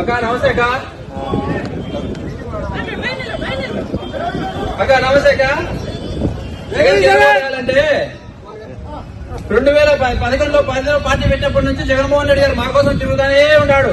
అక్క నమస్తే అక్క. అక్క నమస్తే అక్క. జగన్ గెలవాలంటే రెండు వేల పదకొండులో పదిలో పార్టీ పెట్టినప్పటి నుంచి జగన్మోహన్ రెడ్డి గారు మా కోసం తిరుగుతానే ఉన్నాడు.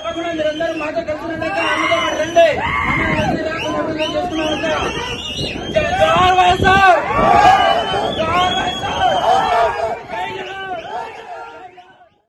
తప్పకుండా మీరందరూ మాతో కలిసినట్టు అన్నతో రండి. మమ్మల్ని